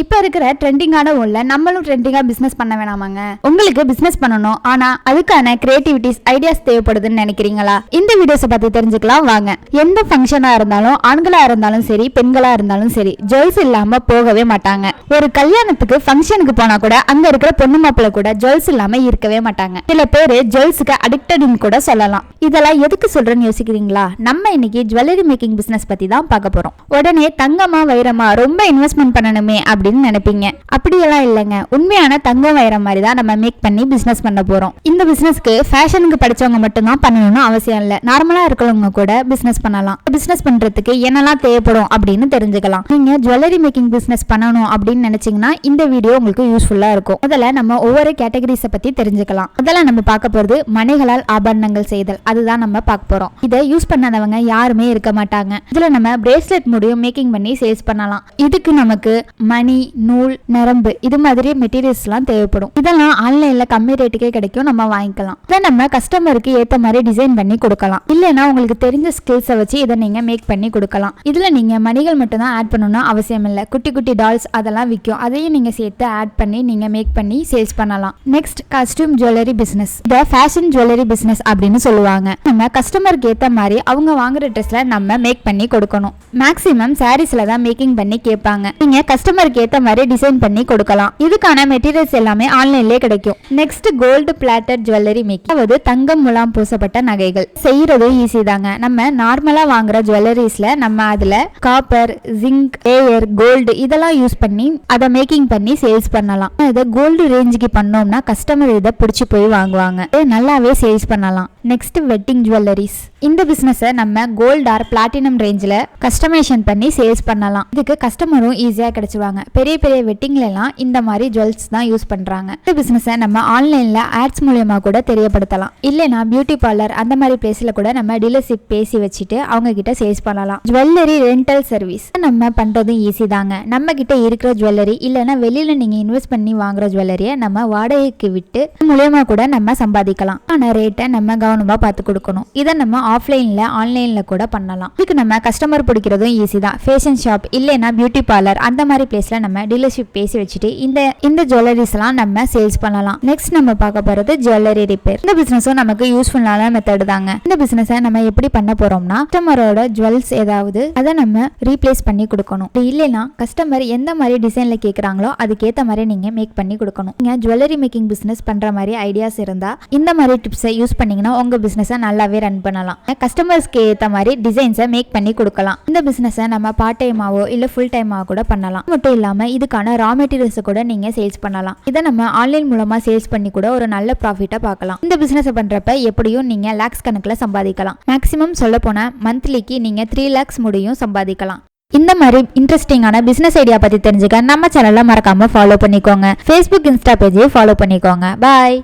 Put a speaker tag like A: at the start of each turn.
A: இப்போ இருக்கிற ட்ரெண்டிங்கான உள்ள நம்மளும் ட்ரெண்டிங்காக பிஸ்னஸ் பண்ண வேணாமாங்க. உங்களுக்கு பிஸ்னஸ் பண்ணணும் ஆனால் அதுக்கான கிரியேட்டிவிட்டிஸ் ஐடியாஸ் தேவைப்படுதுன்னு நினைக்கிறீங்களா? இந்த வீடியோஸை பற்றி தெரிஞ்சுக்கலாம் வாங்க. எந்த ஃபங்க்ஷனாக இருந்தாலும் ஆண்களாக இருந்தாலும் சரி பெண்களாக இருந்தாலும் சரி ஜுவல்ஸ் இல்லாமல் போகவே மாட்டாங்க. ஒரு கல்யாணத்துக்கு ஃபங்க்ஷனுக்கு போனால் கூட அங்கே இருக்கிற பொண்ணு மாப்பிள்ள கூட ஜுவல்ஸ் இல்லாமல் இருக்கவே மாட்டாங்க. சில பேர் ஜுவல்ஸுக்கு அடிக்டட்னு கூட சொல்லலாம். இதெல்லாம் எதுக்கு சொல்கிறேன்னு யோசிக்கிறீங்களா? நம்ம இன்னைக்கு ஜுவல்லரி மேக்கிங் பிஸ்னஸ் பற்றி தான் பார்க்க போகிறோம் உடனே தங்கமா வைரமா ரொம்ப இன்வெஸ்ட்மெண்ட் பண்ணணுமே அப்படின்னு நினைப்பீங்க. அப்படியெல்லாம் இல்லைங்க. உண்மையான தங்கம் வைரம் மாதிரி தான் நம்ம மேக் பண்ணி பிசினஸ் பண்ண போறோம். இந்த பிசினஸ்க்கு ஃபேஷனுக்கு படிச்சவங்க மட்டும்தான் பண்ணணும்னு அவசியம் இல்லை. நார்மலா இருக்கிறவங்க கூட பிசினஸ் பண்ணலாம். பிசினஸ் பண்றதுக்கு என்னெல்லாம் தேவைப்படும் அப்படின்னு தெரிஞ்சுக்கலாம். நீங்க ஜுவல்லரி மேக்கிங் பிசினஸ் பண்ணணும் அப்படின்னு நினைச்சீங்கன்னா இந்த வீடியோ உங்களுக்கு யூஸ்ஃபுல்லா இருக்கும். முதல்ல நம்ம ஒவ்வொரு கேட்டகரிஸை பத்தி தெரிஞ்சுக்கலாம். முதல்ல நம்ம பார்க்க போறது மனைகளால் ஆபரணங்கள் செய்தல். அதுதான் நம்ம பார்க்க போறோம். இதை யூஸ் பண்ணாதவங்க யாருமே இருக்க மாட்டாங்க. இதுல நம்ம பிரேஸ்லெட் முடியும் மேக்கிங் பண்ணி சேல்ஸ் பண்ணலாம். இதுக்கு நமக்கு மணி நூல் நரம்பு இது மாதிரி மெட்டீரியல்ஸ்லாம் தேவைப்படும். இதெல்லாம் ஆன்லைன்ல கம்மி ரேட்டுக்கே கிடைக்கும். நம்ம வாங்கிக்கலாம். இதை நம்ம கஸ்டமருக்கு ஏத்த மாதிரி டிசைன் பண்ணி கொடுக்கலாம். இல்லைன்னா உங்களுக்கு தெரிஞ்ச ஸ்கில்ஸை வச்சு இதை நீங்க மேக் பண்ணி கொடுக்கலாம். இதுல நீங்க மணிகள் மட்டும் தான் ஆட் பண்ணணும்னு அவசியம் இல்லை. குட்டி குட்டி டால்ஸ் அதெல்லாம் விற்கும் அதையும் நீங்க சேர்த்து ஆட் பண்ணி நீங்க மேக் பண்ணி சேல்ஸ் பண்ணலாம். நெக்ஸ்ட் கஸ்டியூம் ஜுவல்லரி பிசினஸ் இதை ஃபேஷன் ஜுவல்லரி பிசினஸ் அப்படின்னு சொல்லுவாங்க. நம்ம கஸ்டமருக்கு ஏத்த மாதிரி அவங்க வாங்குற ட்ரெஸ்ல நம்ம மேக் பண்ணி கொடுக்கணும். மேக்ஸிமம் சாரீஸ்ல தான் மேக்கிங் பண்ணி கேட்பாங்க. நீங்க கஸ்டமருக்கு ஏத்த மாதிரி டிசைன் பண்ணி கொடுக்கலாம். இதுக்கான மெட்டீரியல்ஸ் எல்லாமே ஆன்லைன்லயே கிடைக்கும். Next gold plated jewellery making அதாவது தங்கம் முலாம் பூசப்பட்ட நகைகள். செய்யறதும் ஈஸி தாங்க. நம்ம நார்மலா வாங்குற ஜுவல்லரிஸ்ல நம்ம அதுல காப்பர் ஜிங்க் ஏயர் கோல்டு இதெல்லாம் யூஸ் பண்ணி அதை மேக்கிங் பண்ணி சேல்ஸ் பண்ணலாம். இதை கோல்டு ரேஞ்சுக்கு பண்ணோம்னா கஸ்டமர் இதை பிடிச்சி போய் வாங்குவாங்க. நல்லாவே சேல்ஸ் பண்ணலாம். நெக்ஸ்ட் வெட்டிங் ஜுவல்லரிஸ் இந்த பிசினஸை நம்ம கோல்ட் ஆர் பிளாட்டினம் ரேஞ்சில் கஸ்டமைசேஷன் பண்ணி சேல்ஸ் பண்ணலாம். இதுக்கு கஸ்டமரும் ஈஸியாக கிடைச்சிருவாங்க. பெரிய பெரிய வெட்டிங்லலாம் இந்த மாதிரி ஜுவல்ஸ் தான் யூஸ் பண்ணுறாங்க இந்த பிஸ்னஸை நம்ம ஆன்லைனில் ஆட்ஸ் மூலயமா கூட தெரியப்படுத்தலாம். இல்லைனா பியூட்டி பார்லர் அந்த மாதிரி பிளேஸில் கூட நம்ம டீலர்ஷிப் பேசி வச்சுட்டு அவங்க கிட்ட சேல்ஸ் பண்ணலாம். ஜுவல்லரி ரெண்டல் சர்வீஸ் நம்ம பண்ணுறதும் ஈஸி தாங்க. நம்ம கிட்ட இருக்கிற ஜுவல்லரி இல்லைன்னா வெளியில் நீங்கள் இன்வெஸ்ட் பண்ணி வாங்குற ஜுவல்லரியை நம்ம வாடகைக்கு விட்டு மூலயமா கூட நம்ம சம்பாதிக்கலாம். ஆனால் ரேட்டை நம்ம கவனமாக பார்த்து கொடுக்கணும். இதை நம்ம ஆஃப்லைனில் ஆன்லைனில் கூட பண்ணலாம். இதுக்கு நம்ம கஸ்டமர் பிடிக்கிறதும் ஈஸி தான். ஃபேஷன் ஷாப் இல்லைன்னா பியூட்டி பார்லர் அந்த மாதிரி பிளேஸில் நம்ம டீலர்ஷிப் பேசி வச்சுட்டு இந்த இந்த ஜுவல்லரிஸ் எல்லாம் நம்ம சேல்ஸ் பண்ணலாம். நெக்ஸ்ட் நம்ம பார்க்க போறது ஜுவல்லரி ரிப்பேர் இந்த பிசினஸும் நமக்கு யூஸ்ஃபுல்லான மெத்தட் தாங்க. இந்த பிஸ்னஸை நம்ம எப்படி பண்ண போறோம்னா கஸ்டமரோட ஜுவல்ஸ் ஏதாவது அதை நம்ம ரீப்ளேஸ் பண்ணி கொடுக்கணும். அப்படி இல்லைன்னா கஸ்டமர் எந்த மாதிரி டிசைன்ல கேட்குறாங்களோ அதுக்கேற்ற மாதிரி நீங்க மேக் பண்ணி கொடுக்கணும். நீங்க ஜுவல்லரி மேக்கிங் பிசினஸ் பண்ற மாதிரி ஐடியாஸ் இருந்தா இந்த மாதிரி டிப்ஸை யூஸ் பண்ணீங்கன்னா உங்க பிஸ்னஸை நல்லாவே ரன் பண்ணலாம். கஸ்டமர்ஸ்க்கு ஏற்ற மாதிரி டிசைன்ஸை மேக் பண்ணி கொடுக்கலாம். இந்த பிஸ்னஸை நம்ம பார்ட் டைமாவோ இல்ல ஃபுல் டைமாவோ கூட பண்ணலாம். மட்டும் இல்லாமல் இல்லாமல் இதுக்கான ரா மெட்டீரியல்ஸை கூட நீங்கள் சேல்ஸ் பண்ணலாம். இதை நம்ம ஆன்லைன் மூலமாக சேல்ஸ் பண்ணி கூட ஒரு நல்ல ப்ராஃபிட்டாக பார்க்கலாம். இந்த பிஸ்னஸை பண்ணுறப்ப எப்படியும் நீங்கள் லேக்ஸ் கணக்கில் சம்பாதிக்கலாம். மேக்ஸிமம் சொல்ல போனால் மந்த்லிக்கு நீங்கள் த்ரீ லேக்ஸ் முடியும் சம்பாதிக்கலாம். இந்த மாதிரி இன்ட்ரெஸ்டிங்கான பிஸ்னஸ் ஐடியா பற்றி தெரிஞ்சுக்க நம்ம சேனலை மறக்காமல் ஃபாலோ பண்ணிக்கோங்க. ஃபேஸ்புக் இன்ஸ்டா பேஜையும் ஃபாலோ பண்ணிக்கோங்க. பாய்